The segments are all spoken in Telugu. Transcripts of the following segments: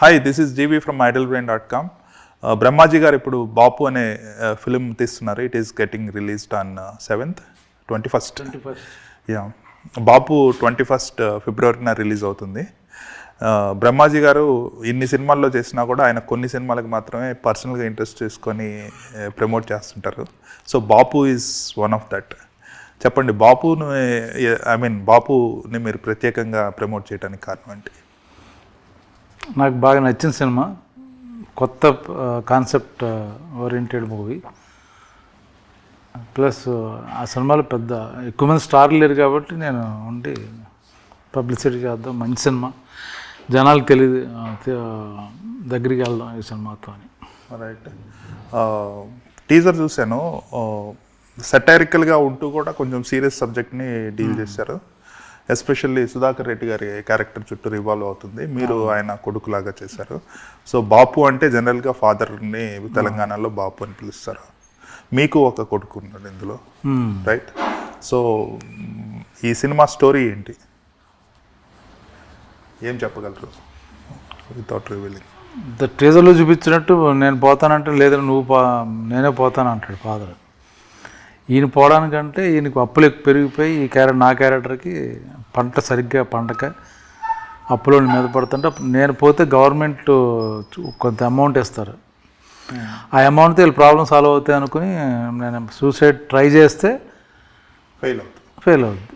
Hi this is GV from idle brain dot com Brahmaji గారు ఇప్పుడు బాపు అనే ఫిలిం తీస్తున్నారు. It is getting released on seventh twenty first yeah Bapu twenty first ఫిబ్రవరిన release అవుతుంది. Uh, బ్రహ్మాజీ గారు ఇన్ని సినిమాల్లో చేసినా కూడా ఆయన కొన్ని సినిమాలకు మాత్రమే పర్సనల్గా ఇంట్రెస్ట్ చేసుకొని ప్రమోట్ చేస్తుంటారు. So Bapu is one of that చెప్పండి బాపును ఐ మీన్ బాపుని మీరు ప్రత్యేకంగా ప్రమోట్ చేయడానికి కారణం ఏంటి? నాకు బాగా నచ్చిన సినిమా. కొత్త కాన్సెప్ట్ ఓరియంటెడ్ మూవీ. ప్లస్ ఆ సినిమాలో పెద్ద ఎక్కువ మంది స్టార్లు లేరు కాబట్టి నేను ఉండి పబ్లిసిటీ చేద్దాం మంచి సినిమా. జనాలకు తెలియదు దగ్గరికి వెళ్దాం ఈ సినిమాతో అని. రైట్ టీజర్ చూశాను. సెటైరికల్గా ఉంటూ కూడా కొంచెం సీరియస్ సబ్జెక్ట్ని డీల్ చేశారు. ఎస్పెషల్లీ సుధాకర్ రెడ్డి గారి క్యారెక్టర్ చుట్టూ రివాల్వ్ అవుతుంది. మీరు ఆయన కొడుకులాగా చేశారు. సో బాపు అంటే జనరల్గా ఫాదర్ని తెలంగాణలో బాపు అని పిలుస్తారు. మీకు ఒక కొడుకు ఉన్నాడు ఇందులో. రైట్? సో ఈ సినిమా స్టోరీ ఏంటి? ఏం చెప్పగలరు? వితౌట్ రివీలింగ్ ద టీజర్లో చూపించినట్టు నేను పోతానంటే లేదా నువ్వు పో నేనే పోతాను అంటాడు ఫాదర్. ఈయన పోవడానికంటే ఈయనకు అప్పులు ఎక్కువ పెరిగిపోయి ఈ క్యారెక్టర్ నా క్యారెక్టర్కి పంట సరిగ్గా పండక అప్పులు మీద పడుతుంటే నేను పోతే గవర్నమెంట్ కొంత అమౌంట్ ఇస్తారు. ఆ అమౌంట్తో వీళ్ళు ప్రాబ్లమ్ సాల్వ్ అవుతాయి అనుకుని నేను సూసైడ్ ట్రై చేస్తే ఫెయిల్ అవుతుంది ఫెయిల్ అవుద్ది.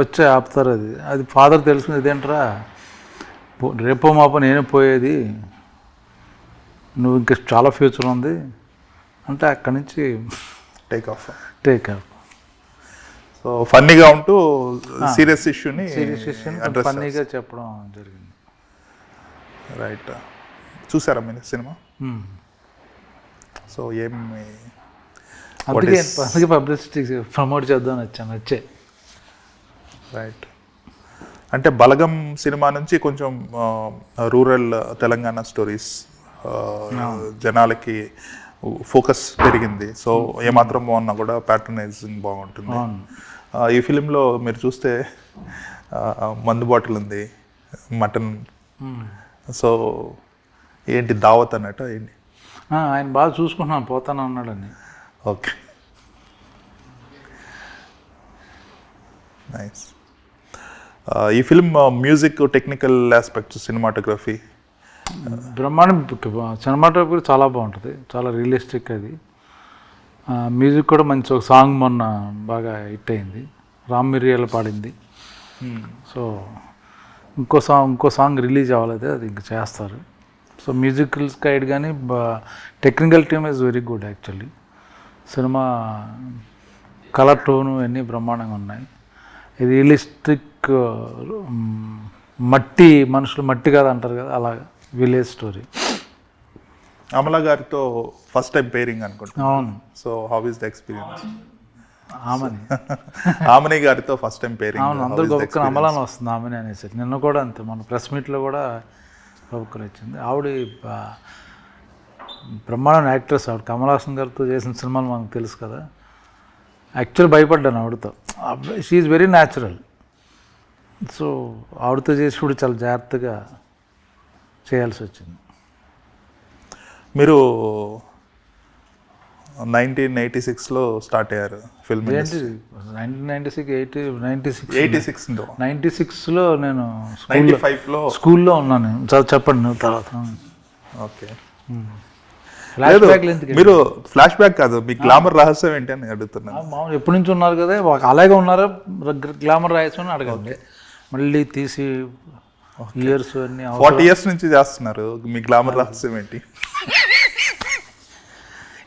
వచ్చి ఆపుతారు అది. అది ఫాదర్ తెలుసుకుని ఇదేంట్రా? రేపో మాపో నేనే పోయేది. నువ్వు ఇంకా చాలా ఫ్యూచర్ ఉంది. అంటే అక్కడి నుంచి take off take up so ఫన్నీగా ఉంటూ సీరియస్ ఇష్యూని సీరియస్ ఇష్యూని ఫన్నీగా చెప్పడం జరిగింది. రైట్ చూసారా మీరు సినిమా. సో ఏం అందుకే అందుకే పబ్లిసిటీ ప్రమోట్ చేద్దామని వచ్చాను వచ్చే. రైట్ అంటే బలగం సినిమా నుంచి కొంచెం రూరల్ తెలంగాణ స్టోరీస్ జనాలకి ఫోకస్ పెరిగింది. సో ఏమాత్రం బాగున్నా కూడా ప్యాటర్నైజింగ్ బాగుంటుంది. ఈ ఫిలింలో మీరు చూస్తే మందు బాటిల్ ఉంది మటన్. Hmm. సో ఏంటి దావత్ అన్నట్టు ఏంటి? ఆయన బాగా చూసుకుంటున్నాను పోతాను అన్నాడని ఓకే. నైస్ ఈ film music technical aspects cinematography బ్రహ్మాండం సినిమాటోగ్రఫీ చాలా బాగుంటుంది. చాలా రియలిస్టిక్ అది. మ్యూజిక్ కూడా మంచి ఒక సాంగ్ మొన్న బాగా హిట్ అయింది. రామ్ మిరియాల పాడింది. సో ఇంకో సాంగ్ ఇంకో సాంగ్ రిలీజ్ అవ్వలేదు అది ఇంక చేస్తారు. సో మ్యూజికల్ సైడ్ కానీ technical team is very good actually cinema colour tone అన్నీ బ్రహ్మాండంగా ఉన్నాయి. రియలిస్టిక్ మట్టి మనుషులు మట్టి కాదు అంటారు కదా అలా విలేజ్ స్టోరీ. అమలా గారితో ఫస్ట్ టైం పేరింగ్ అనుకుంటా. అవును. So how is the experience ఆమెని. ఆమని గారితో ఫస్ట్ టైం పేరింగ్. అవును అందరు గొప్ప అమలాన వస్తుంది ఆమెని అనేసి నిన్న కూడా అంతే మన ప్రెస్ మీట్లో కూడా గొప్పలు వచ్చింది. ఆవిడ బ్రహ్మాండ యాక్ట్రెస్ ఆవిడ. కమల్ హాసన్ గారితో చేసిన సినిమాలు మనకు తెలుసు కదా. యాక్చువల్ భయపడ్డాను ఆవిడతో. షీఈ్ వెరీ న్యాచురల్ సో ఆవిడతో చేసినప్పుడు చాలా జాగ్రత్తగా చేయాల్సి వచ్చింది. మీరు నైన్టీన్ ఎయిటీ సిక్స్లో స్టార్ట్ అయ్యారు film nineteen ninety six eighty ninety six eighty సిక్స్లో. నైంటీ సిక్స్లో నేను నైన్టీ స్కూల్లో ఫైవ్లో. స్కూల్లో ఉన్నాను నేను. చ- చెప్పండి తర్వాత. ఓకే. ఫ్లాష్ లేదు మీరు ఫ్లాష్ బ్యాక్ కాదు మీ గ్లామర్ రహస్యం ఏంటి అని అడుగుతున్నాను. మామూలు ఎప్పటి నుంచి ఉన్నారు కదా అలాగే ఉన్నారా? గ్లామర్ రాయొచ్చు అడగండి. మళ్ళీ తీసి ఇయర్స్ అన్ని ఫార్టీ ఇయర్స్ నుంచి చేస్తున్నారు. మీ గ్లామర్ రహస్యం ఏంటి?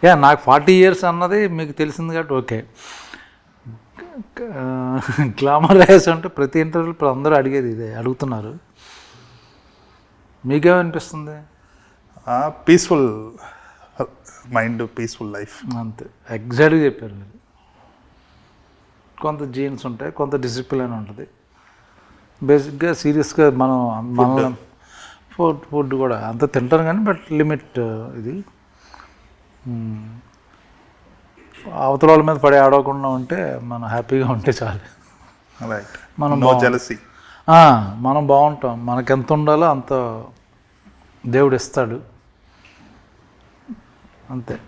యా నాకు ఫార్టీ ఇయర్స్ అన్నది మీకు తెలిసింది కాబట్టి ఓకే గ్లామర్ రాయస్ అంటే ప్రతి ఇంటర్వ్యూలో ఇప్పుడు అందరూ అడిగేది ఇదే అడుగుతున్నారు. మీకేమనిపిస్తుంది? పీస్ఫుల్ మైండ్ పీస్ఫుల్ లైఫ్ అంతే. ఎగ్జాక్ట్గా చెప్పారు మీరు. కొంత జీన్స్ ఉంటాయి కొంత డిసిప్లిన్ ఉంటుంది. బేసిక్గా సీరియస్గా మనం మనం ఫుడ్. ఫుడ్ కూడా అంత తింటాను కానీ బట్ లిమిట్ ఇది. అవతల వాళ్ళ మీద పడి ఆడవకుండా ఉంటే మనం హ్యాపీగా ఉంటే చాలు. మనం జెలసీ మనం బాగుంటాం. మనకి ఎంత ఉండాలో అంత దేవుడు ఇస్తాడు. అంతే.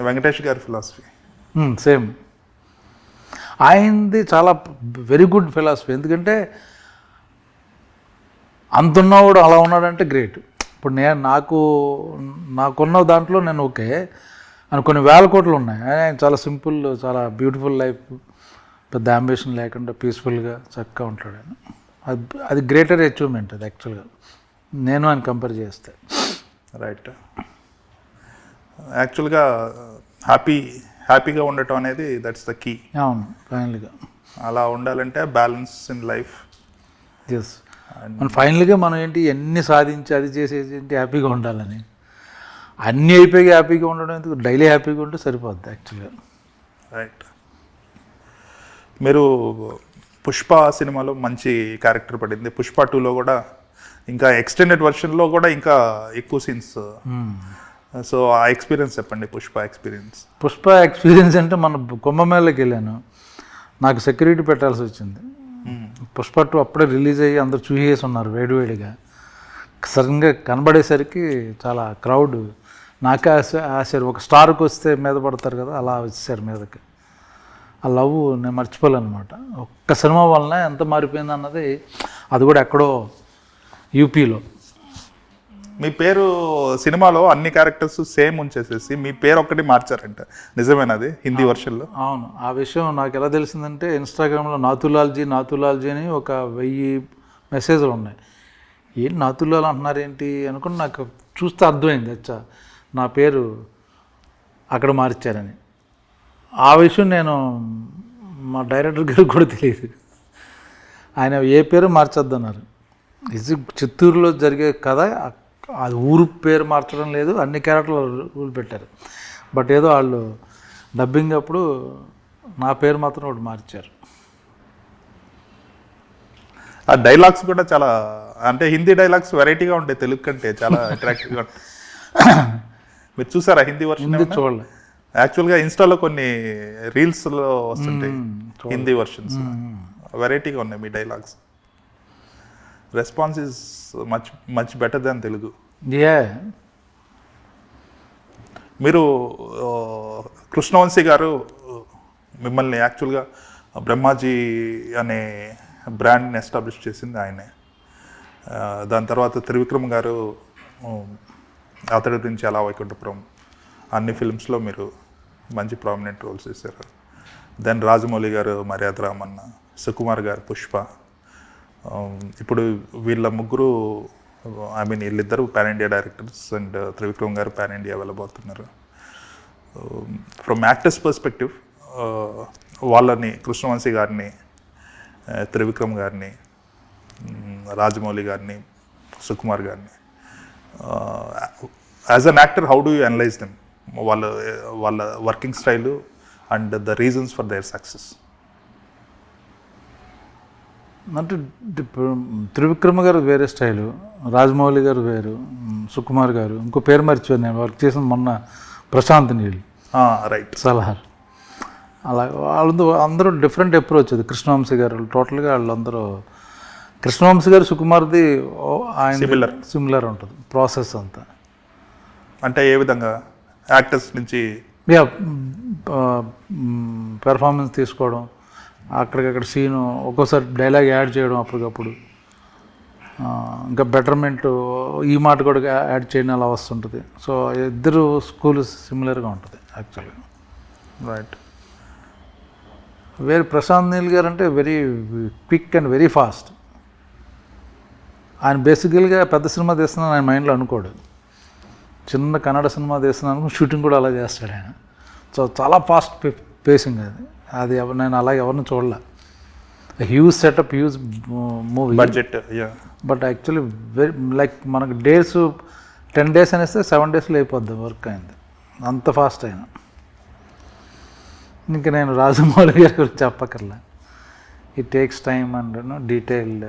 వెంకటేష్ గారి ఫిలాసఫీ. సేమ్. ఆయనది చాలా వెరీ గుడ్ ఫిలాసఫీ. ఎందుకంటే అంతున్నవాడు అలా ఉన్నాడంటే గ్రేట్. ఇప్పుడు నేను నాకు నాకున్న దాంట్లో నేను ఓకే. అని కొన్ని వేల కోట్లు ఉన్నాయి. ఆయన చాలా సింపుల్ చాలా బ్యూటిఫుల్ లైఫ్. పెద్ద అంబిషన్ లేకుండా పీస్ఫుల్గా చక్కగా ఉంటాడు ఆయన. అది అది గ్రేటర్ అచీవ్మెంట్ అది యాక్చువల్గా. నేను ఆయన కంపేర్ చేస్తే. రైట్. యాక్చువల్గా హ్యాపీ హ్యాపీగా ఉండటం అనేది దట్స్ ద కీ అవును ఫైనల్గా అలా ఉండాలంటే బ్యాలెన్స్ ఇన్ లైఫ్. ఎస్ మన ఫైనల్గా మనం ఏంటి ఎన్ని సాధించి అది చేసేసి ఏంటి హ్యాపీగా ఉండాలని. అన్నీ అయిపోయి హ్యాపీగా ఉండడం ఎందుకు? డైలీ హ్యాపీగా ఉంటే సరిపోద్ది యాక్చువల్గా. రైట్ మీరు పుష్ప సినిమాలో మంచి క్యారెక్టర్ పడింది. పుష్ప టూలో కూడా ఇంకా ఎక్స్టెండెడ్ వర్షన్లో కూడా ఇంకా ఎక్కువ సీన్స్. సో ఆ ఎక్స్పీరియన్స్ చెప్పండి పుష్ప ఎక్స్పీరియన్స్. పుష్ప ఎక్స్పీరియన్స్ అంటే మన కుంభమేళకి వెళ్ళాను. నాకు సెక్యూరిటీ పెట్టాల్సి వచ్చింది. పుష్ప టూ అప్పుడే రిలీజ్ అయ్యి అందరు చూసేసి ఉన్నారు వేడివేడిగా. సడన్గా కనబడేసరికి చాలా క్రౌడ్. నాకే ఆశ ఆశారు ఒక స్టార్కి వస్తే మీద పడతారు కదా అలా వచ్చేసారు మీదకి. ఆ లవ్ నేను మర్చిపోలేను అనమాట ఒక్క సినిమా వలన ఎంత మారిపోయింది అన్నది అది కూడా ఎక్కడో యూపీలో. మీ పేరు సినిమాలో అన్ని క్యారెక్టర్స్ సేమ్ ఉంచేసేసి మీ పేరు ఒక్కటి మార్చారంట. నిజమేనది? హిందీ వర్షన్లో? అవును. ఆ విషయం నాకు ఎలా తెలిసిందంటే ఇన్స్టాగ్రామ్లో నాతులాల్జీ నాతులాల్జీ అని ఒక వెయ్యి మెసేజ్లు ఉన్నాయి. ఏంటి నాతులాల్ అంటున్నారు ఏంటి అనుకుని నాకు చూస్తే అర్థమైంది అచ్చా నా పేరు అక్కడ మార్చారని. ఆ విషయం నేను మా డైరెక్టర్ గారికి కూడా తెలియదు. ఆయన ఏ పేరు మార్చొద్దన్నారు. ఇది చిత్తూరులో జరిగే కథ అది ఊరు పేరు మార్చడం లేదు అన్ని క్యారెక్టర్లు రూల్ పెట్టారు. బట్ ఏదో వాళ్ళు డబ్బింగ్ అప్పుడు నా పేరు మాత్రం ఒకటి మార్చారు. ఆ డైలాగ్స్ కూడా చాలా అంటే హిందీ డైలాగ్స్ వెరైటీగా ఉంటాయి తెలుగు కంటే చాలా అట్రాక్టివ్గా ఉంటాయి మీరు చూసారా హిందీ వర్షన్ చూడలే. యాక్చువల్గా ఇన్స్టాలో కొన్ని రీల్స్లో వస్తుంటాయి హిందీ వర్షన్స్ వెరైటీగా ఉన్నాయి మీ dialogues response is much much better than Telugu ఏ మీరు కృష్ణవంశీ గారు మిమ్మల్ని యాక్చువల్గా బ్రహ్మాజీ అనే బ్రాండ్ని ఎస్టాబ్లిష్ చేసింది ఆయనే. దాని తర్వాత త్రివిక్రమ్ గారు అతడి గురించి అలా వైకుంఠపురం అన్ని ఫిల్మ్స్లో మీరు మంచి ప్రామినెంట్ రోల్స్ చేశారు. దెన్ రాజమౌళి గారు మర్యాద రామన్న సుకుమార్ గారు పుష్ప. Um, ఇప్పుడు వీళ్ళ ముగ్గురు ఐ మీన్ వీళ్ళిద్దరు pan India directors and Trivikram గారు పాన్ ఇండియా వెళ్ళబోతున్నారు. ఫ్రమ్ యాక్టర్స్ పర్స్పెక్టివ్ వాళ్ళని కృష్ణవంశీ గారిని uh, త్రివిక్రమ్ గారిని um, రాజమౌళి గారిని సుకుమార్ గారిని as an actor how do you analyse them వాళ్ళ వాళ్ళ working style and the reasons for their success అంటే త్రివిక్రమ గారు వేరే స్టైలు రాజమౌళి గారు వేరు సుకుమార్ గారు ఇంకో పేరు మర్చిపోయాను నేను వర్క్ చేసిన మొన్న ప్రశాంత్ నీళ్ళు రైట్ సలహార్ అలా వాళ్ళందరూ అందరూ డిఫరెంట్ అప్రోచ్ అది. కృష్ణవంశీ గారు టోటల్గా వాళ్ళందరూ కృష్ణవంశీ గారు సుకుమార్ది ఆయన Similar. సిమిలర్ ఉంటుంది ప్రాసెస్ అంతా. అంటే ఏ విధంగా? యాక్టర్స్ నుంచి పెర్ఫార్మెన్స్ తీసుకోవడం అక్కడికక్కడ సీను ఒక్కోసారి డైలాగ్ యాడ్ చేయడం అప్పటికప్పుడు. ఇంకా బెటర్మెంట్ ఈ మాట కూడా యాడ్ చేయడం అలా వస్తుంటుంది. సో ఇద్దరు స్కూల్ సిమిలర్గా ఉంటుంది యాక్చువల్గా రైట్ వేరే ప్రశాంత్ నీల్ గారు అంటే very quick and very fast ఆయన బేసికల్గా పెద్ద సినిమా తీస్తున్నాను ఆయన మైండ్లో అనుకోడు. చిన్న కన్నడ సినిమా తీస్తున్నాను షూటింగ్ కూడా అలా చేస్తాడు ఆయన. సో చాలా ఫాస్ట్ పేసింగ్ అది. అది నేను అలా ఎవరిని చూడలే. Huge setup huge movie budget but actually very like మనకు డేస్ టెన్ డేస్ అనేస్తే సెవెన్ డేస్లో అయిపోద్ది వర్క్ అయింది. అంత ఫాస్ట్ అయినా. ఇంకా నేను రాజమౌళి గారి గురించి చెప్పక్కర్లే. It takes time and detail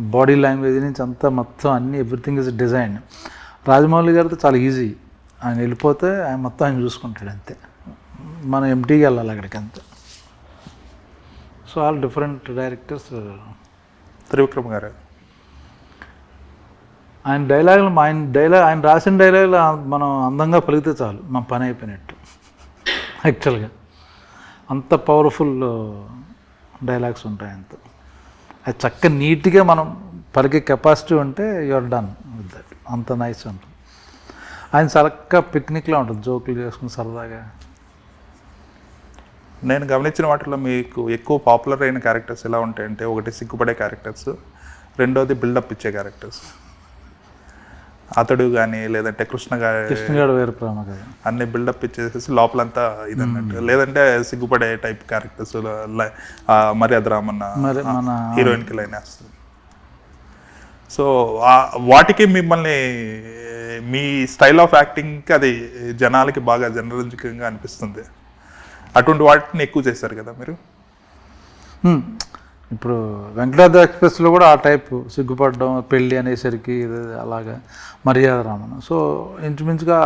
body language నుంచి అంతా మొత్తం అన్ని ఎవ్రీథింగ్ ఇస్ డిజైన్ రాజమౌళి గారితో చాలా ఈజీ ఆయన వెళ్ళిపోతే ఆయన మొత్తం ఆయన చూసుకుంటాడు అంతే. మనం ఎంటీకి వెళ్ళాలి అక్కడికి అంతే. So all different directors Trivikram గారు. ఆయన డైలాగులు ఆయన డైలాగ్ ఆయన రాసిన డైలాగులు మనం అందంగా పలికితే చాలు. మన పని అయిపోయినట్టు. యాక్చువల్గా అంత పవర్ఫుల్ డైలాగ్స్ ఉంటాయి అంత. అది చక్క నీట్గా మనం పలికే కెపాసిటీ ఉంటే యువర్ డన్ విత్ దట్ అంత నైస్ ఉంటుంది. ఆయన చక్కగా పిక్నిక్లో ఉంటుంది జోకులు చేసుకుని సరదాగా. నేను గమనించిన వాటిలో మీకు ఎక్కువ పాపులర్ అయిన క్యారెక్టర్స్ ఎలా ఉంటాయంటే ఒకటి సిగ్గుపడే క్యారెక్టర్స్ రెండోది బిల్డప్ ఇచ్చే క్యారెక్టర్స్. అతడు కానీ లేదంటే కృష్ణ గారి కృష్ణగాడు వేరు ప్రేమ కదా. అన్ని బిల్డప్ ఇచ్చేసేసి లోపలంతా ఇది అన్నట్టు లేదంటే సిగ్గుపడే టైప్ క్యారెక్టర్స్ మర్యాద రామన్న హీరోయిన్కి లైన్ వేస్తుంది సో వాటికి మిమ్మల్ని మీ స్టైల్ ఆఫ్ యాక్టింగ్కి అది జనాలకి బాగా జనరంజకంగా అనిపిస్తుంది. అటువంటి వాటిని ఎక్కువ చేశారు కదా మీరు. ఇప్పుడు వెంకటాద్రి ఎక్స్ప్రెస్లో కూడా ఆ టైప్ సిగ్గుపడడం పెళ్ళి అనేసరికి అలాగా మర్యాద రామన్ సో ఇంచుమించుగా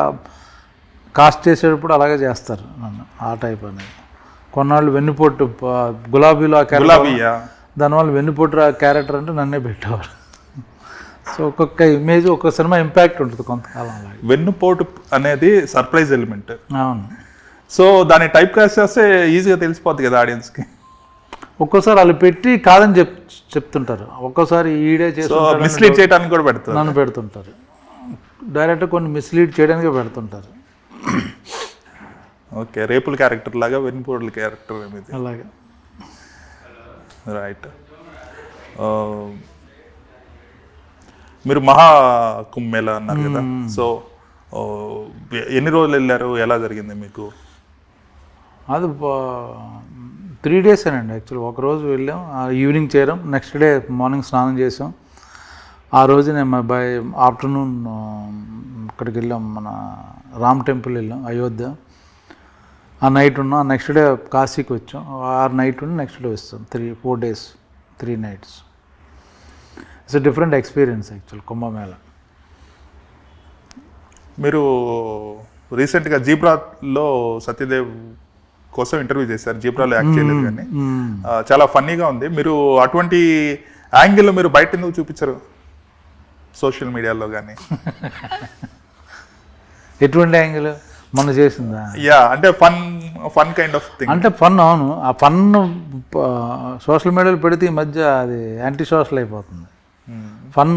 కాస్ట్ చేసేటప్పుడు అలాగే చేస్తారు నన్ను ఆ టైప్ అనేది. కొన్నాళ్ళు వెన్నుపోటు గులాబీలో ఆ క్యారెక్టర్ దానివల్ల వెన్నుపోటు ఆ క్యారెక్టర్ అంటే నన్నే పెట్టేవారు. సో ఒక్కొక్క ఇమేజ్ ఒక్కొక్క సినిమా ఇంపాక్ట్ ఉంటుంది కొంతకాలం అలాగే. వెన్నుపోటు అనేది సర్ప్రైజ్ ఎలిమెంట్. అవును. సో దాన్ని టైప్ కాస్ట్ చేస్తే ఈజీగా తెలిసిపోద్ది కదా ఆడియన్స్కి ఒక్కోసారి వాళ్ళు పెట్టి కాదని చెప్ చెప్తుంటారు. ఒక్కోసారి ఈడే సో చేస్తుంటారు మిస్లీడ్ చేయడానికి కూడా పెడుతుంది నన్ను పెడుతుంటారు. డైరెక్ట్ కొన్ని మిస్లీడ్ చేయడానికి పెడుతుంటారు. ఓకే రేపుల క్యారెక్టర్ లాగా వెన్నుపోటుల క్యారెక్టర్ అనేది అలాగే. రైట్ మీరు మహా కుంభమేళ అన్నారు కదా. సో ఎన్ని రోజులు వెళ్ళారు? ఎలా జరిగింది మీకు? అది త్రీ డేస్ అండి యాక్చువల్లీ ఒక రోజు వెళ్ళాం ఆ ఈవినింగ్ చేరాం నెక్స్ట్ డే మార్నింగ్ స్నానం చేసాం ఆ రోజునే నేను బై ఆఫ్టర్నూన్ ఇక్కడికి వెళ్ళాం మన రామ్ టెంపుల్ వెళ్ళాం అయోధ్య. ఆ నైట్ ఉన్నాం ఆ నెక్స్ట్ డే కాశీకి వచ్చాం. ఆ నైట్ ఉండి నెక్స్ట్ డే వస్తాం three four days three nights it's different experience actual Kumbh Mela. మీరు రీసెంట్గా జీబ్రాలో సత్యదేవ్ కోసం ఇంటర్వ్యూ చేశారు. జీబ్రాలో యాక్ట్ చేయలేదు కానీ. చాలా ఫన్నీగా ఉంది. మీరు అటువంటి యాంగిల్ మీరు బయట ఎందుకు చూపించరు? సోషల్ మీడియాలో కానీ ఎటువంటి యాంగిల్? మొన్న చేసిందా? యా అంటే fun fun kind of thing అంటే ఫన్ అవును. ఆ ఫన్ సోషల్ మీడియాలో పెడితే ఈ మధ్య అది యాంటీ సోషల్ అయిపోతుంది ఫన్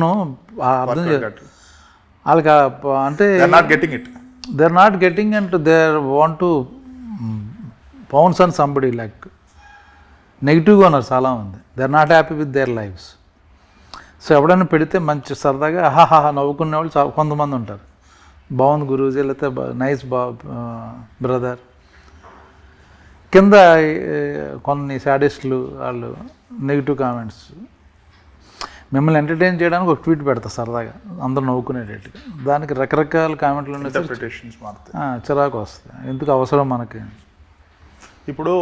అర్థం వాళ్ళకి అంటే not getting it they are not getting and they want to pounce and somebody like నెగిటివ్గా ఉన్నారు చాలామంది they are not happy with their lives so ఎవడైనా పెడితే మంచి సరదాగా హాహా నవ్వుకునే వాళ్ళు కొంతమంది ఉంటారు. బాగుంది గురూజీ లేకపోతే నైస్ బా బ్రదర్ కింద కొన్ని సాడిస్టులు వాళ్ళు నెగిటివ్ కామెంట్స్ మిమ్మల్ని ఎంటర్టైన్ చేయడానికి ఒక ట్వీట్ పెడతా సరదాగా అందరూ నవ్వుకునేటట్టుగా దానికి రకరకాల కామెంట్లు ఉన్నాయి. చిరాకు వస్తుంది. ఎందుకు అవసరం మనకి? ఇప్పుడు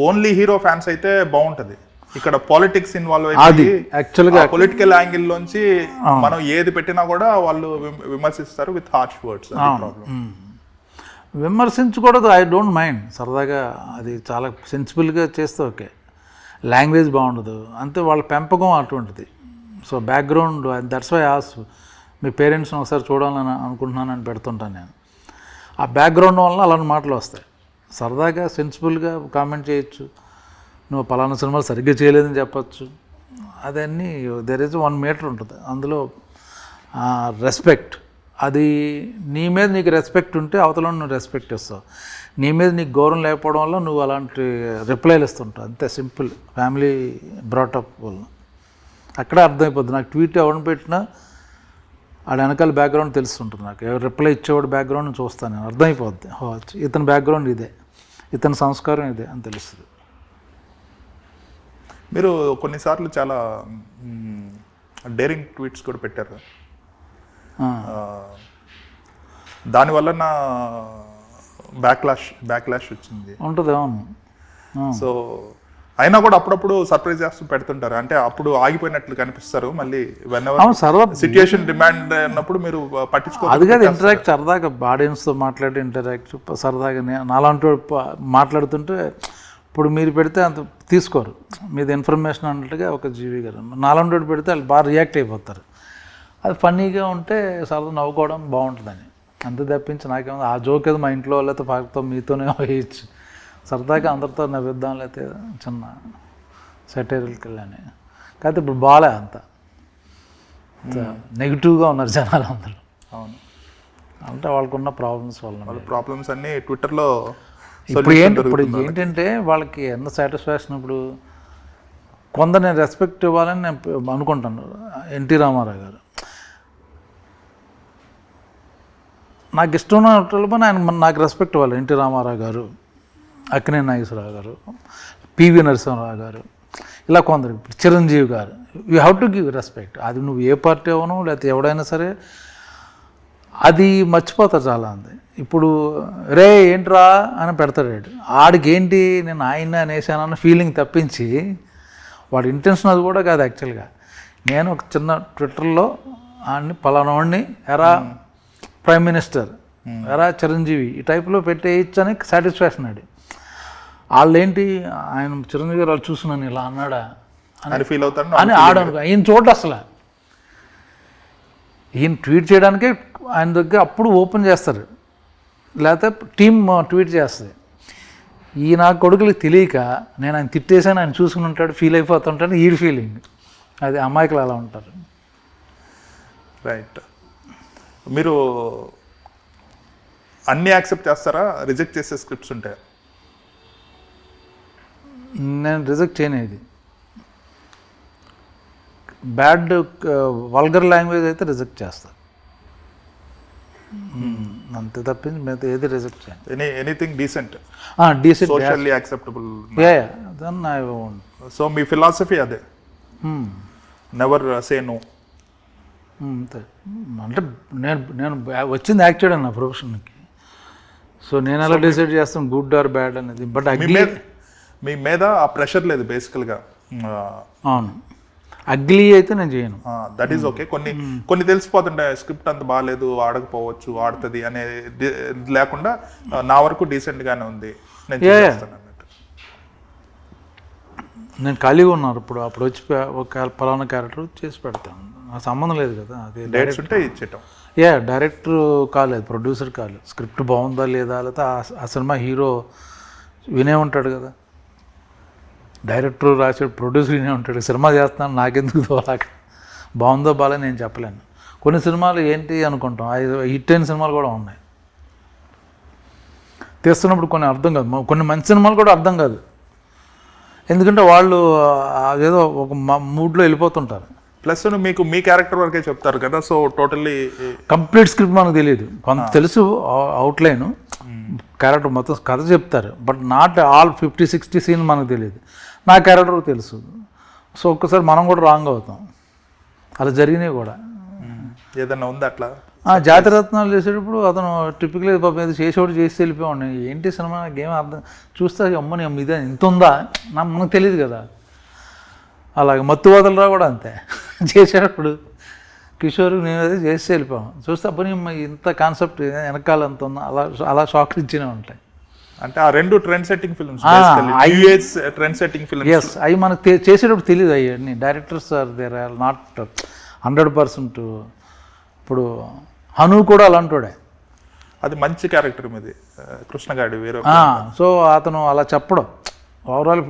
ఓన్లీ హీరో ఫ్యాన్స్ అయితే బాగుంటది. ఇక్కడ పాలిటిక్స్ ఇన్వాల్వ్ అది యాక్చువల్గా పొలిటికల్ యాంగిల్ లోంచి మనం ఏది పెట్టినా కూడా వాళ్ళు విమ- విమర్శిస్తారు విత్ హార్ష్ వర్డ్స్ విమర్శించకూడదు ఐ డోంట్ మైండ్ సరదాగా అది చాలా సెన్సిబుల్గా చేస్తే ఓకే. లాంగ్వేజ్ బాగుండదు అంతే వాళ్ళ పెంపకం అటువంటిది. So background that's why as మీ పేరెంట్స్ని ఒకసారి చూడాలని అనుకుంటున్నానని పెడుతుంటాను నేను. ఆ బ్యాక్గ్రౌండ్ వల్ల అలాంటి మాటలు వస్తాయి. సరదాగా సెన్సిబుల్గా కామెంట్ చేయొచ్చు. నువ్వు పలానా సినిమాలు సరిగ్గా చేయలేదని చెప్పచ్చు. అదన్నీ దెర్ ఇస్ వన్ మీటర్ ఉంటుంది. అందులో రెస్పెక్ట్ అది నీ మీద నీకు రెస్పెక్ట్ ఉంటే అవతల నువ్వు రెస్పెక్ట్ ఇస్తావు నీ మీద నీకు గౌరవం లేకపోవడం వల్ల నువ్వు అలాంటి రిప్లైలు ఇస్తుంటావు. అంతే సింపుల్ ఫ్యామిలీ బ్రాటప్ వల్ల. అక్కడే అర్థమైపోద్ది. నాకు ట్వీట్ ఎవరిని పెట్టినా ఆడ వెనకాల బ్యాక్గ్రౌండ్ తెలుస్తుంటుంది నాకు. ఎవరు రిప్లై ఇచ్చేవాడు బ్యాక్గ్రౌండ్ చూస్తాను నేను. అర్థమైపోద్ది. ఇతని బ్యాక్గ్రౌండ్ ఇదే. ఇతని సంస్కారం ఇదే అని తెలుస్తుంది. మీరు కొన్నిసార్లు చాలా డేరింగ్ ట్వీట్స్ కూడా పెట్టారు. దానివల్ల నా బ్యాక్లాష్ బ్యాక్లాష్ వచ్చింది. ఉంటుంది అవును. సో అయినా కూడా అప్పుడప్పుడు సర్ప్రైజ్ చేస్తూ పెడుతుంటారు. అంటే అప్పుడు ఆగిపోయినట్లు కనిపిస్తారు. మళ్ళీ సిచ్యుయేషన్ డిమాండ్ అన్నప్పుడు మీరు పట్టించుకో అది కాదు ఇంటరాక్ట్ సరదాగా ఆడియన్స్తో మాట్లాడి ఇంటరాక్ట్ సరదాగా నాలాంటి మాట్లాడుతుంటే ఇప్పుడు మీరు పెడితే అంత తీసుకోరు. మీది ఇన్ఫర్మేషన్ అన్నట్టుగా ఒక జీవి గారు. నాలాంటి పెడితే వాళ్ళు బాగా రియాక్ట్ అయిపోతారు. అది ఫన్నీగా ఉంటే సరదా నవ్వుకోవడం బాగుంటుందని. అంతే తప్పించి నాకేమో ఆ జోక్ ఏదో మా ఇంట్లో లేకపోతే పాకతో మీతోనే వేయచ్చు సరదాగా అందరితో నవ్విద్దాం లేకపోతే చిన్న సెటైరికల్ అని కాకపోతే ఇప్పుడు బాలే అంత. నెగిటివ్గా ఉన్నారు జనాలు అందరూ. అవును. అంటే వాళ్ళకున్న ప్రాబ్లమ్స్ వల్ల వాళ్ళ ప్రాబ్లమ్స్ అన్ని ట్విట్టర్లో ఇప్పుడు ఏంటి ఇప్పుడు ఏంటంటే వాళ్ళకి ఎంత సాటిస్ఫాక్షన్ ఇప్పుడు కొందరు నేను రెస్పెక్ట్ ఇవ్వాలని నేను అనుకుంటాను. ఎన్టీ రామారావు గారు. నాకు ఇష్టం ఉన్నట్టు ఆయన నాకు రెస్పెక్ట్ ఇవ్వాలి ఎన్టీ రామారావు గారు. అక్కినే నాగేశ్వరరావు గారు పివి నరసింహరావు గారు ఇలా కొందరు ఇప్పుడు చిరంజీవి గారు you have to give respect అది నువ్వు ఏ పార్టీ అవను లేకపోతే ఎవడైనా సరే అది మర్చిపోతారు చాలా మంది ఇప్పుడు రే ఏంట్రా? అని పెడతాడు. ఆడికి ఏంటి నేను ఆయన అనేసానన్న ఫీలింగ్ తప్పించి వాడి ఇంటెన్షన్ అది కూడా కాదు యాక్చువల్గా నేను ఒక చిన్న ట్విట్టర్లో ఆడిని పలానాడిని ఎరా ప్రైమ్ మినిస్టర్ ఎరా చిరంజీవి ఈ టైప్లో పెట్టేయచ్చు అని సాటిస్ఫాక్షన్ ఆడి. వాళ్ళు ఏంటి ఆయన చిరంజీవి గారు వాళ్ళు చూస్తున్నాను ఇలా అన్నాడా అని ఫీల్ అవుతాను అని ఆడను. ఈయన చూడ అసలు. ఈయన ట్వీట్ చేయడానికే ఆయన దగ్గర అప్పుడు ఓపెన్ చేస్తారు. లేకపోతే టీం ట్వీట్ చేస్తుంది. ఈ నా కొడుకులకి తెలియక నేను ఆయన తిట్టేసాను ఆయన చూసుకుని ఉంటాడు ఫీల్ అయిపోతుంటాడు ఈడి ఫీలింగ్ అది అమాయకులు అలా ఉంటారు. రైట్ మీరు అన్ని యాక్సెప్ట్ చేస్తారా? రిజెక్ట్ చేసే స్క్రిప్ట్స్ ఉంటాయి? నేను రిజెక్ట్ చేయనేది బ్యాడ్ వల్గర్ లాంగ్వేజ్ అయితే రిజెక్ట్ చేస్తాను అంతే తప్పించి మిగతా ఏది రిజెక్ట్ చేయను. Any anything decent decent socially acceptable yeah then I won't so me philosophy అదే? నెవర్ సే నో అంతే. అంటే నేను నేను వచ్చింది యాక్ట్ చేయడం నా ప్రొఫెషన్కి సో నేను ఎలా డిసైడ్ చేస్తాను గుడ్ ఆర్ బ్యాడ్ అనేది. బట్ అగ్లీ మీ మీద ఆ ప్రెషర్ లేదు బేసికల్గా అవును. అగ్లీ అయితే నేను చేయను. దట్ ఈస్ ఓకే కొన్ని కొన్ని తెలిసిపోతుంటాయి స్క్రిప్ట్ అంత బాగాలేదు ఆడకపోవచ్చు ఆడుతుంది అనే లేకుండా నా వరకు డీసెంట్ గానే ఉంది. నేను నేను ఖాళీగా ఉన్నాను ఇప్పుడు అప్పుడు వచ్చి ఒక పలానా క్యారెక్టర్ చేసి పెడతాను. నాకు సంబంధం లేదు కదా అది డేట్స్ ఉంటే ఇచ్చేయటం. యా డైరెక్టర్ కాలేదు ప్రొడ్యూసర్ కాలేదు. స్క్రిప్ట్ బాగుందా లేదా లేకపోతే ఆ సినిమా హీరో వినే ఉంటాడు కదా. డైరెక్టర్ రాసాడు ప్రొడ్యూసర్ వినే ఉంటాడు. సినిమా చేస్తున్నాను నాకెందుకు తోలాక బాగుందో బాగా నేను చెప్పలేను. కొన్ని సినిమాలు ఏంటి అనుకుంటాం. హిట్ అయిన సినిమాలు కూడా ఉన్నాయి. తీస్తున్నప్పుడు కొన్ని అర్థం కాదు. కొన్ని మంచి సినిమాలు కూడా అర్థం కాదు. ఎందుకంటే వాళ్ళు ఏదో ఒక మూడ్లో వెళ్ళిపోతుంటారు. ప్లస్ మీకు మీ క్యారెక్టర్ వరకే చెప్తారు కదా సో టోటల్లీ కంప్లీట్ స్క్రిప్ట్ మనకు తెలియదు. కొంత తెలుసు అవుట్లైన్. క్యారెక్టర్ మొత్తం కథ చెప్తారు. But not all fifty sixty scene మనకు తెలియదు. నా క్యారెక్టర్ తెలుసు. సో ఒక్కసారి మనం కూడా రాంగ్ అవుతాం. అలా జరిగినాయి కూడా. ఏదన్నా ఉంది అట్లా? జాతిరత్నాలు చేసేటప్పుడు అతను టిపికల్ పాపం ఏదో చేసేవాడు చేసి వెళ్ళిపోయాడు ఏంటి సినిమా? గేమ్ అర్థం? చూస్తే అమ్మని అమ్మ ఇదే ఇంత ఉందా? నా మనకు తెలియదు కదా. అలాగే మత్తు వదలరా కూడా అంతే. చేసేటప్పుడు కిషోర్ నేను అదే చేసి వెళ్ళిపోయాం. చూస్తే అప్పుడు ఇంత కాన్సెప్ట్ వెనకాల ఎంత ఉందో? అలా అలా షాక్ ఇచ్చినే ఉంటాయి. అంటే ఆ రెండు trend setting films US trend setting films yes అవి మనకు చేసేటప్పుడు తెలియదు అయ్యి directors are there are not hundred percent ఇప్పుడు హను కూడా అలాంటోడే. అది మంచి క్యారెక్టర్ మీది కృష్ణగాడి వీర సో అతను అలా చెప్పడం. ఓవరాల్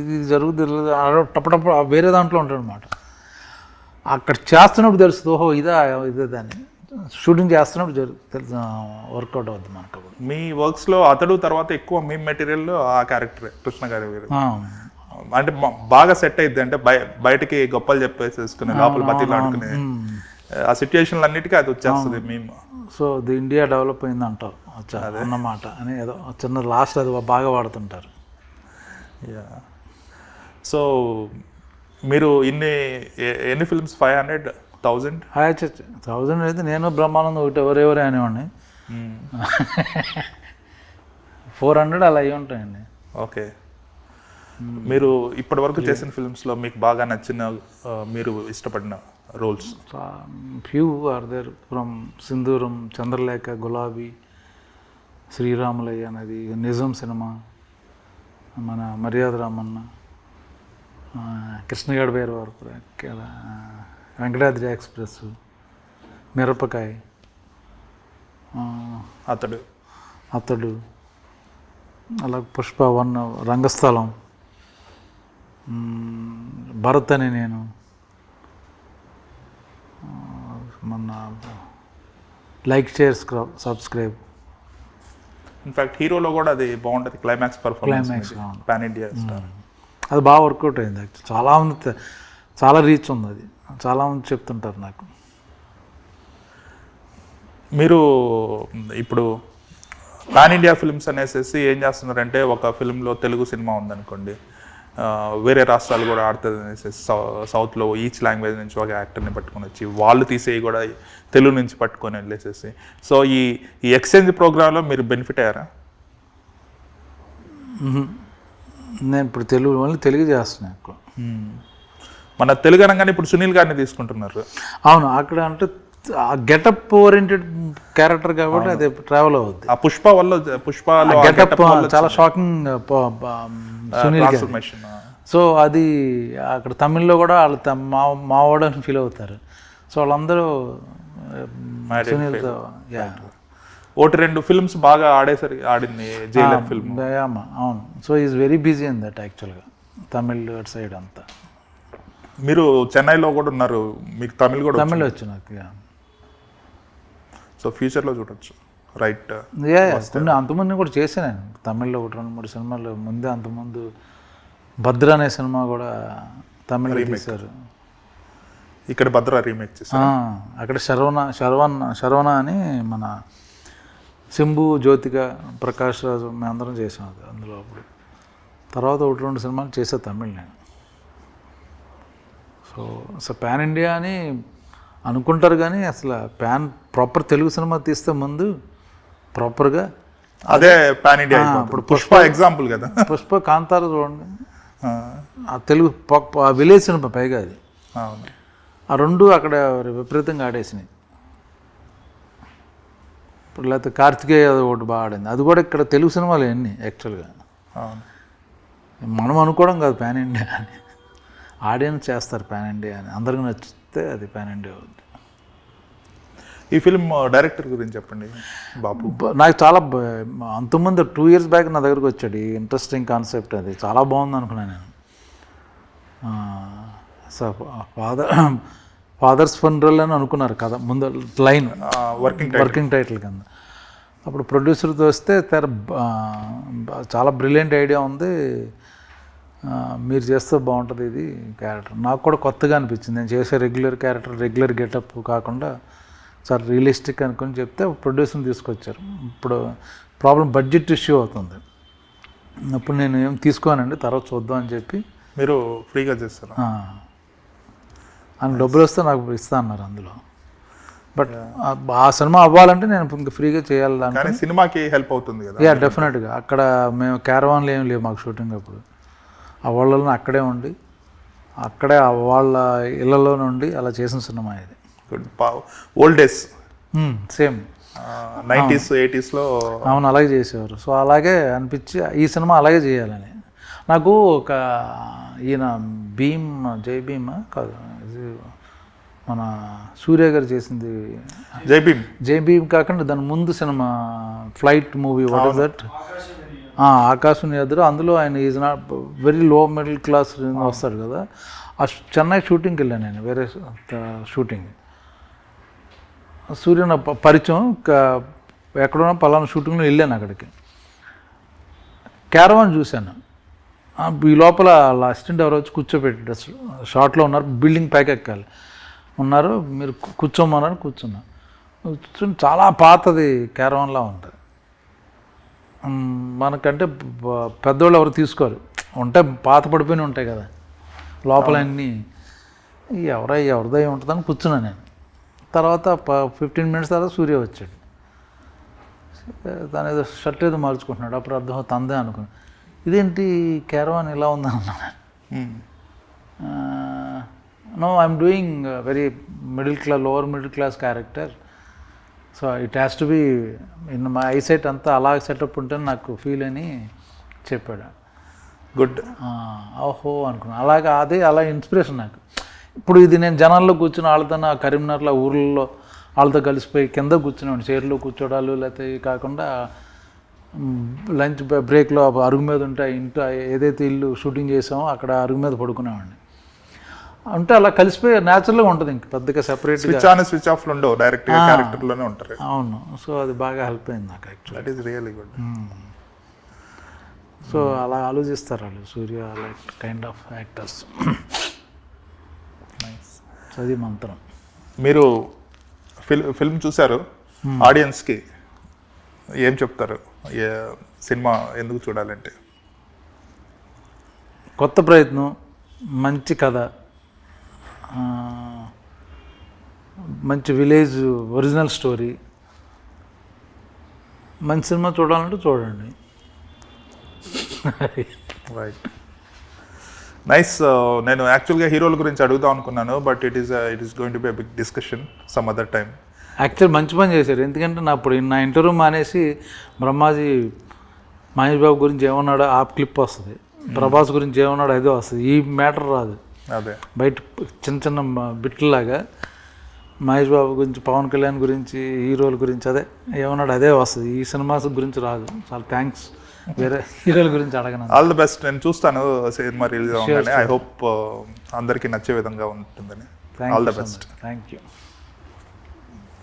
ఇది జరుగుతుంది టప్పటప్పుడు వేరే దాంట్లో ఉంటాడు అనమాట అక్కడ చేస్తున్నప్పుడు తెలుస్తుంది ఓహో ఇదా ఇదే దాన్ని. షూటింగ్ చేస్తున్నప్పుడు జరుగు తెలుసు వర్కౌట్ అవుద్ది మనకు. మీ వర్క్స్లో అతడు తర్వాత ఎక్కువ మీ మెటీరియల్ ఆ క్యారెక్టర్ కృష్ణగాడి వీరు. ఆ, అంటే బాగా సెట్ అయింది అంటే బయ- బయటికి గొప్పలు చెప్పేసేసుకుని లోపల బతిలో ఆడుకునే ఆ సిచ్యుయేషన్లు అన్నిటికీ అది వచ్చేస్తుంది మేము. సో ది ఇండియా డెవలప్ అయింది అంటారు అన్నమాట అని ఏదో చిన్న లాస్ట్ అది బాగా వాడుతుంటారు. సో మీరు ఇన్ని ఎన్ని films five hundred thousand? Thousand అయితే నేను బ్రహ్మానందం ఒకటి ఎవరెవరే అనేవాడిని. ఫోర్ హండ్రెడ్ అలా అయ్యి ఉంటాయండి. ఓకే. మీరు ఇప్పటి వరకు చేసిన ఫిల్మ్స్లో మీకు బాగా నచ్చిన మీరు ఇష్టపడిన roles few are there from Sindhooram Chandralekha Gulabi Sriramulayya అనేది నిజం సినిమా మన మర్యాద రామన్న కృష్ణగడ పేరు వరకు వెంకటాద్రి ఎక్స్ప్రెస్ మిరపకాయ అతడు. అతడు. అలా పుష్ప వన్ రంగస్థలం. భరత్ అని నేను. ఆ, మొన్న like share subscribe. In fact హీరోలో కూడా అది బాగుంటుంది క్లైమాక్స్ పర్ఫార్మెన్స్ అవును. పాన్ ఇండియా స్టార్ అది బాగా వర్కౌట్ అయింది యాక్చువల్ చాలా మంది తె- చాలా రీచ్ ఉంది అది. చాలా మంది చెప్తుంటారు నాకు. మీరు ఇప్పుడు పాన్ ఇండియా ఫిల్మ్స్ అనేసి ఏం చేస్తున్నారంటే ఒక ఫిల్మ్లో తెలుగు సినిమా ఉందనుకోండి వేరే రాష్ట్రాలు కూడా ఆడుతుంది అనేసి సౌ- సౌత్లో ఈచ్ లాంగ్వేజ్ నుంచి ఒక యాక్టర్ని పట్టుకొని వచ్చి వాళ్ళు తీసేవి కూడా తెలుగు నుంచి పట్టుకొని వెళ్ళేసేసి. సో ఈ ఈ ఎక్స్చేంజ్ ప్రోగ్రాంలో మీరు బెనిఫిట్ అయ్యారా? నేను ఇప్పుడు తెలుగు ఓన్లీ తెలుగు చేస్తున్నాను ఎక్కువ. మన తెలుగు అనగానే ఇప్పుడు సునీల్ గారిని తీసుకుంటున్నారు. అవును అక్కడ అంటే గెటప్ ఓరియంటెడ్ క్యారెక్టర్ కాబట్టి అది ట్రావెల్ అవుద్ది. ఆ పుష్ప వల్ల పుష్పలో గెటప్ చాలా షాకింగ్ సునీల్ సో అది అక్కడ తమిళ్ళో కూడా వాళ్ళు మా అని ఫీల్ అవుతారు. సో వాళ్ళందరూ సునీల్తో యా ఒకటి రెండు ఫిల్మ్స్ బాగా ఆడేసరి ఆడింది జైలర్ ఫిల్మ్ అవును. So is very busy in that యాక్చువల్గా తమిళ్ సైడ్ అంతా. మీరు చెన్నైలో కూడా ఉన్నారు. మీకు తమిళ్ కూడా తమిళ్ వచ్చు నాకు సో ఫ్యూచర్లో చూడొచ్చు. రైట్ కొన్ని అంతమంది కూడా చేశాను నేను. తమిళ్ళో ఒకటి రెండు మూడు సినిమాలు ముందే అంతకుముందు భద్ర అనే సినిమా కూడా తమిళ్ళో తీశారు. ఇక్కడ భద్ర రీమేక్ చేశారు. అక్కడ శరవణ శరవణ శరవణ అని మన శంభు జ్యోతిక ప్రకాష్ రాజు మేము అందరం చేసాం అది అందులో అప్పుడు. తర్వాత ఒకటి రెండు సినిమాలు చేసా తమిళ్ నేను. సో అసలు పాన్ ఇండియా అని అనుకుంటారు కానీ అసలు పాన్ ప్రాపర్ తెలుగు సినిమా తీస్తే ముందు ప్రాపర్గా అదే పాన్ ఇండియా ఇప్పుడు పుష్ప ఎగ్జాంపుల్ కదా. పుష్ప కాంతార చూడండి. ఆ, తెలుగు విలేజ్ సినిమా పైగా అది. అవును. ఆ రెండు అక్కడ విపరీతంగా ఆడేసినాయి. ఇప్పుడు లేకపోతే కార్తికేయ ఒకటి బాగా ఆడింది. అది కూడా ఇక్కడ తెలుగు సినిమాలు ఎన్ని యాక్చువల్గా మనం అనుకోవడం కాదు పాన్ ఇండియా అని. ఆడియన్స్ చేస్తారు పాన్ ఇండియా అని. అందరికి నచ్చితే అది పాన్ ఇండియా అవుద్ది. ఈ ఫిల్మ్ డైరెక్టర్ గురించి చెప్పండి బాబు. నాకు చాలా అంతకుముందు టూ ఇయర్స్ బ్యాక్ నా దగ్గరకు వచ్చాడు. ఈ ఇంట్రెస్టింగ్ కాన్సెప్ట్ అది. చాలా బాగుంది అనుకున్నాను నేను. సో ఫాదర్ ఫాదర్స్ ఫండ్రల్ అని అనుకున్నారు కదా ముందు లైన్. వర్కింగ్ వర్కింగ్ టైటిల్ కింద. అప్పుడు ప్రొడ్యూసర్తో వస్తే చాలా బ్రిలియంట్ ఐడియా ఉంది. మీరు చేస్తే బాగుంటుంది ఇది క్యారెక్టర్. నాకు కూడా కొత్తగా అనిపించింది. నేను చేసే రెగ్యులర్ క్యారెక్టర్ రెగ్యులర్ గెటప్ కాకుండా చాలా రియలిస్టిక్ అనుకుని చెప్తే ప్రొడ్యూసర్ని తీసుకొచ్చారు. ఇప్పుడు ప్రాబ్లం బడ్జెట్ ఇష్యూ అవుతుంది. అప్పుడు నేను ఏం తీసుకోనండి తర్వాత చూద్దాం అని చెప్పి. మీరు ఫ్రీగా చేస్తారు? ఆయన డబ్బులు వస్తే నాకు ఇస్తా అన్నారు అందులో. బట్ ఆ సినిమా అవ్వాలంటే నేను ఇంక ఫ్రీగా చేయాలి సినిమాకి హెల్ప్ అవుతుంది కదా. యా డెఫినెట్గా అక్కడ మేము క్యారవాన్లు ఏం లేవు మాకు షూటింగ్ అప్పుడు. ఆ వాళ్ళలో అక్కడే ఉండి అక్కడే వాళ్ళ ఇళ్ళలో నుండి అలా చేసిన సినిమా ఇది. Good old days same. Nineties ఎయిటీస్లో అవును అలాగే చేసేవారు. సో అలాగే అనిపించి ఈ సినిమా అలాగే చేయాలని. నాకు ఒక ఈయన భీమ్ జై భీమ్ కాదు ఇది మన సూర్య గారు చేసింది. జై భీమ్. జై భీమ్ కాకుండా దాని ముందు cinema flight movie what is that? ఆకాశం ఎదురు అందులో ఆయన is not very low middle class వస్తాడు కదా. ఆ చెన్నై షూటింగ్కి వెళ్ళాను నేను వేరే షూటింగ్ సూర్య నా ప- పరిచయం ఎక్కడున్నా పలానా షూటింగ్లో వెళ్ళాను అక్కడికి. క్యారవాన్ చూశాను. ఈ లోపల అసిస్టెంట్ ఎవరో వచ్చి కూర్చోబెట్టాడు షార్ట్లో ఉన్నారు బిల్డింగ్ పైకి ఎక్కాలి. ఉన్నారు మీరు కూర్చోమన్నారు కూర్చున్నా. కూర్చుని చాలా పాతది క్యారవాన్లా ఉంటుంది మ్, మనకంటే ప- పెద్దోళ్ళు ఎవరు తీసుకోరు. ఉంటాయి పాత పడిపోయిన ఉంటాయి కదా. లోపల అన్నీ ఎవరై ఎవరిదై ఉంటుందని కూర్చున్నాను నేను. తర్వాత ఫిఫ్టీన్ మినిట్స్ తర్వాత సూర్య వచ్చాడు. తను ఏదో షర్ట్ ఏదో మార్చుకుంటున్నాడు. అప్పుడు అర్థం తందే అనుకున్నాను ఇదేంటి క్యారవాన్ ఇలా ఉందని అన్నాను no I'm doing very middle class lower middle class character so it has to be in my eyesight అంతా అలా సెటప్ ఉంటే నాకు ఫీల్ అని చెప్పాడు. గుడ్. ఓహో అనుకున్నాను అలాగా అదే అలా ఇన్స్పిరేషన్ నాకు. ఇప్పుడు ఇది నేను జనాల్లో కూర్చుని వాళ్ళతో కరీంనగర్లో ఊర్లలో వాళ్ళతో కలిసిపోయి కింద కూర్చునేవాడిని. చైర్లో కూర్చోడాలు లేకపోతే కాకుండా లంచ్ బ్రేక్లో అరుగు మీద ఉంటే ఇంట్లో ఏదైతే ఇల్లు షూటింగ్ చేసామో అక్కడ అరుగు మీద పడుకునేవాడిని. అంటే అలా కలిసిపోయి న్యాచురల్గా ఉంటుంది ఇంక. పెద్దగా సెపరేట్గా స్విచ్ ఆన్ స్విచ్ ఆఫ్ ఉండవు. డైరెక్ట్గా క్యారెక్టర్లోనే ఉంటారు. అవును. సో అది బాగా హెల్ప్ అయింది నాకు actually that is really good so అలా ఆలోచిస్తారు వాళ్ళు. Suriya like kind of actors అది మంత్రం. మీరు ఫిల్ ఫిల్మ్ చూశారు? ఆడియన్స్కి ఏం చెప్తారు? ఏ సినిమా ఎందుకు చూడాలంటే? కొత్త ప్రయత్నం మంచి కథ. మంచి విలేజ్ ఒరిజినల్ స్టోరీ. మంచి సినిమా చూడాలంటే చూడండి. రైట్ నైస్ నేను యాక్చువల్గా హీరోల గురించి అడుగుదాం అనుకున్నాను but it is it is going to be big discussion some other time actual మంచి పని చేశారు. ఎందుకంటే నా ఇప్పుడు నా ఇంటర్వ్యూ మానేసి బ్రహ్మాజీ మహేష్ బాబు గురించి ఏమన్నాడో ఆ క్లిప్ వస్తుంది. ప్రభాస్ గురించి ఏమన్నాడో అదే వస్తుంది. ఈ మ్యాటర్ రాదు. బయట చిన్న చిన్న బిట్లాగా మహేష్ బాబు గురించి పవన్ కళ్యాణ్ గురించి హీరోల గురించి అదే ఏమన్నాడు అదే వస్తుంది. ఈ సినిమాస్ గురించి రాదు. చాలా థ్యాంక్స్ వేరే హీరోల గురించి అడగను ఆల్ ది బెస్ట్ నేను చూస్తాను సినిమా రిలీజ్ అవ్వగానే ఐ హోప్ అందరికీ నచ్చే విధంగా ఉంటుందని. All the best thank you